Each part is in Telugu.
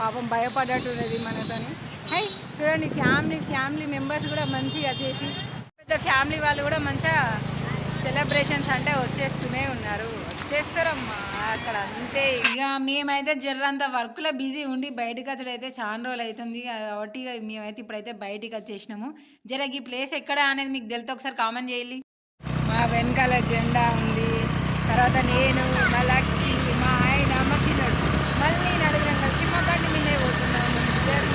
పాపం భయపడ్డట్టున్నది మనతోని. హై చూడండి ఫ్యామిలీ ఫ్యామిలీ మెంబర్స్ కూడా మంచిగా చేసి పెద్ద ఫ్యామిలీ వాళ్ళు కూడా మంచిగా సెలబ్రేషన్స్ అంటే వచ్చేస్తూనే ఉన్నారు. వచ్చేస్తారమ్మా అక్కడ అంతే. ఇక మేమైతే జర్రంత వర్క్లో బిజీ ఉండి బయటకు వచ్చడం అయితే చాలా రోజులు అవుతుంది. కాబట్టి మేమైతే ఇప్పుడైతే బయటికి వచ్చేసినాము. జర ఈ ప్లేస్ ఎక్కడ అనేది మీకు తెలితే ఒకసారి కామెంట్ చేయాలి మా వెనకాల జెండా ఉంది. తర్వాత నేను మా లక్కీ మా ఆయన మా చిన్నడు మళ్ళీ నలుగురం కలిసి మా బండి మీదే పోతున్నాము ఇద్దరు.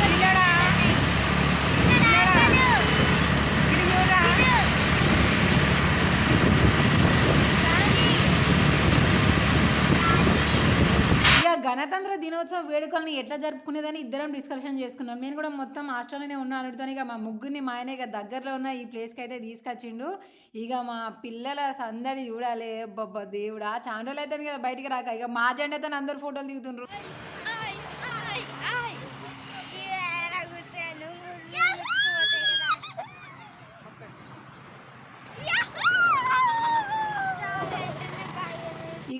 చిన్నడా? చిన్నడా? ఇటు చూడరా? ఇక స్వాతంత్ర దినోత్సవ వేడుకల్ని ఎట్లా జరుపుకునేదని ఇద్దరం డిస్కషన్ చేసుకున్నాం. నేను కూడా మొత్తం హాస్టల్లోనే ఉన్నాను అడుగుతాను ఇక మా ముగ్గురిని మా ఆయన ఇక దగ్గరలో ఉన్న ఈ ప్లేస్కి అయితే తీసుకొచ్చిండు. ఇక మా పిల్లల సందడి చూడాలి. బొబ్బ దేవుడా! చాలా రోజులు అయితే కదా బయటికి రాక. ఇక మా జెండాతో అందరు ఫోటోలు దిగుతుండ్రు.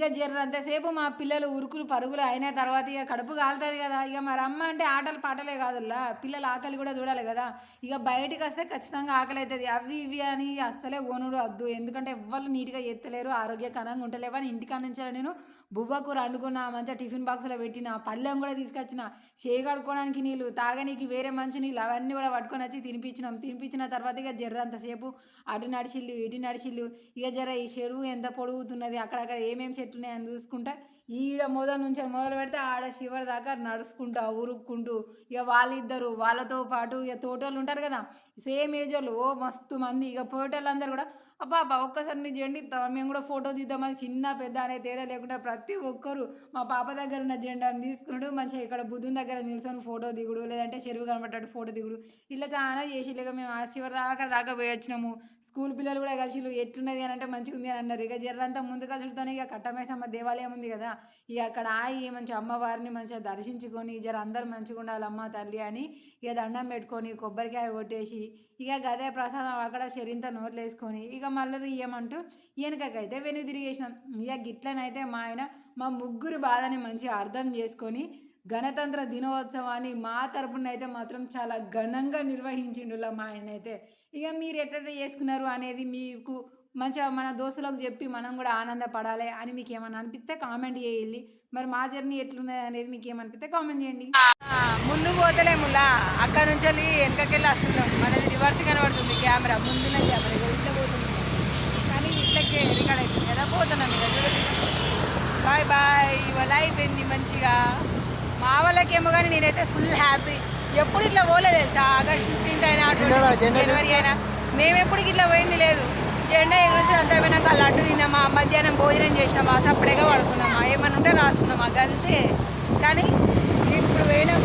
ఇక జర్రంతసేపు మా పిల్లలు ఉరుకులు పరుగులు అయిన తర్వాత ఇక కడుపు కాలుతుంది కదా. ఇక మరి అమ్మ అంటే ఆటలు పాటలే కాదుల్లా. పిల్లల ఆకలి కూడా చూడాలి కదా. ఇక బయటకు వస్తే ఖచ్చితంగా ఆకలి అవుతుంది అవి ఇవి అని అస్సలే ఓనుడు వద్దు. ఎందుకంటే ఎవ్వరు నీట్గా ఎత్తలేరు ఆరోగ్యకరంగా ఉండలేవు అని ఇంటికాడ నుంచి నేను బువ్వ కూర వండుకున్న మంచిగా టిఫిన్ బాక్స్లో పెట్టిన పళ్ళెం కూడా తీసుకొచ్చిన చేయగడుకోవడానికి నీళ్ళు తాగనీకి వేరే మంచి నీళ్ళు అవన్నీ కూడా పట్టుకొని వచ్చి తినిపించినాం. తినిపించిన తర్వాత ఇక జర్రంతసేపు అటు నడిచిల్లు ఇటు నడిచిల్లు. ఇక జర ఈ చెరువు ఎంత పొడుగుతున్నది అక్కడక్కడ ఏమేమి చెట్టు ఉన్నాయని చూసుకుంటా ఈడ మొదలు నుంచి మొదలు పెడితే ఆడ చివరి దాకా నడుచుకుంటా ఉరుక్కుంటూ. ఇక వాళ్ళిద్దరు వాళ్ళతో పాటు ఇక తోటోళ్ళు ఉంటారు కదా సేమ్ ఏజ్ వాళ్ళు. ఓ మస్తు మంది. ఇక పోటోళ్ళు అందరు కూడా బాబా ఒక్కసారి నీ జెండా ఇద్దాం మేము కూడా ఫోటో తీద్దామని చిన్న పెద్ద అనే తేడా లేకుండా ప్రతి ఒక్కరు మా పాప దగ్గర ఉన్న జెండాను తీసుకున్నాడు. మంచిగా ఇక్కడ బుద్ధుని దగ్గర నిల్చొని ఫోటో దిగుడు లేదంటే చెరువు కనబడ్డాడు ఫోటో దిగుడు. ఇట్లా చాలా చేసి లేక మేము ఆ చివరి దాకా దాకా పోయి వచ్చినాము. స్కూల్ పిల్లలు కూడా కలిసి ఎట్లున్నది అని అంటే మంచిగా ఉంది అని అన్నారు. ఇక జర్రంతా ముందు కలిసిడుతాను ఇక కట్టమేసమ్మ దేవాలయం ఉంది కదా. ఇక అక్కడ ఆగి మంచి అమ్మవారిని మంచిగా దర్శించుకొని జర అందరు మంచిగా ఉండాలి అమ్మ తల్లి అని ఇక దండం పెట్టుకొని కొబ్బరికాయ కొట్టేసి ఇక గదే ప్రసాదం అక్కడ శరింత నోట్లు వేసుకొని ఇక మళ్ళీ ఇయ్యమంటూ వెనకకైతే వెనుక తిరిగేసినాం. ఇక గిట్లనైతే మా ఆయన మా ముగ్గురు బాధని మంచిగా అర్థం చేసుకొని గణతంత్ర దినోత్సవాన్ని మా తరపున అయితే మాత్రం చాలా ఘనంగా నిర్వహించిండులా మా ఆయన అయితే ఇక మీరు ఎట్లా చేసుకున్నారు అనేది మీకు మంచిగా మన దోస్తులకు చెప్పి మనం కూడా ఆనందపడాలి అని మీకు ఏమైనా అనిపిస్తే కామెంట్ చేయాలి మరి మా జర్నీ ఎట్లున్నది అనేది మీకు ఏమనిపిస్తే కామెంట్ చేయండి. ముందు పోతలేములా? అక్కడ నుంచి వెళ్ళి వెనకకెళ్ళి వస్తున్నాం. మనది రివర్స్ కనబడుతుంది కెమెరా ముందున్న కెమెరా. ఇట్లకే రికార్డ్ అవుతుంది కదా పోతున్నాం ఇక చూడండి. Bye bye. ఇవాళ అయిపోయింది మంచిగా. మా వాళ్ళకేమో కానీ నేనైతే ఫుల్ హ్యాపీ ఎప్పుడు ఇట్లా పోలేదు తెలుసా? ఆగస్ట్ ఫిఫ్టీన్త్ అయినా జనవరి అయినా. మేము ఎప్పుడు ఇట్లా పోయింది లేదు. జెండా ఎగురేసిన అంతా పోయినాక లడ్డు తిన్నామా? మధ్యాహ్నం భోజనం చేసినామా? సప్పుడేగా పడుకున్నామా? ఏమన్నా ఉంటే రాసుకున్నామా? అంతే కానీ ఇప్పుడు పోయినాం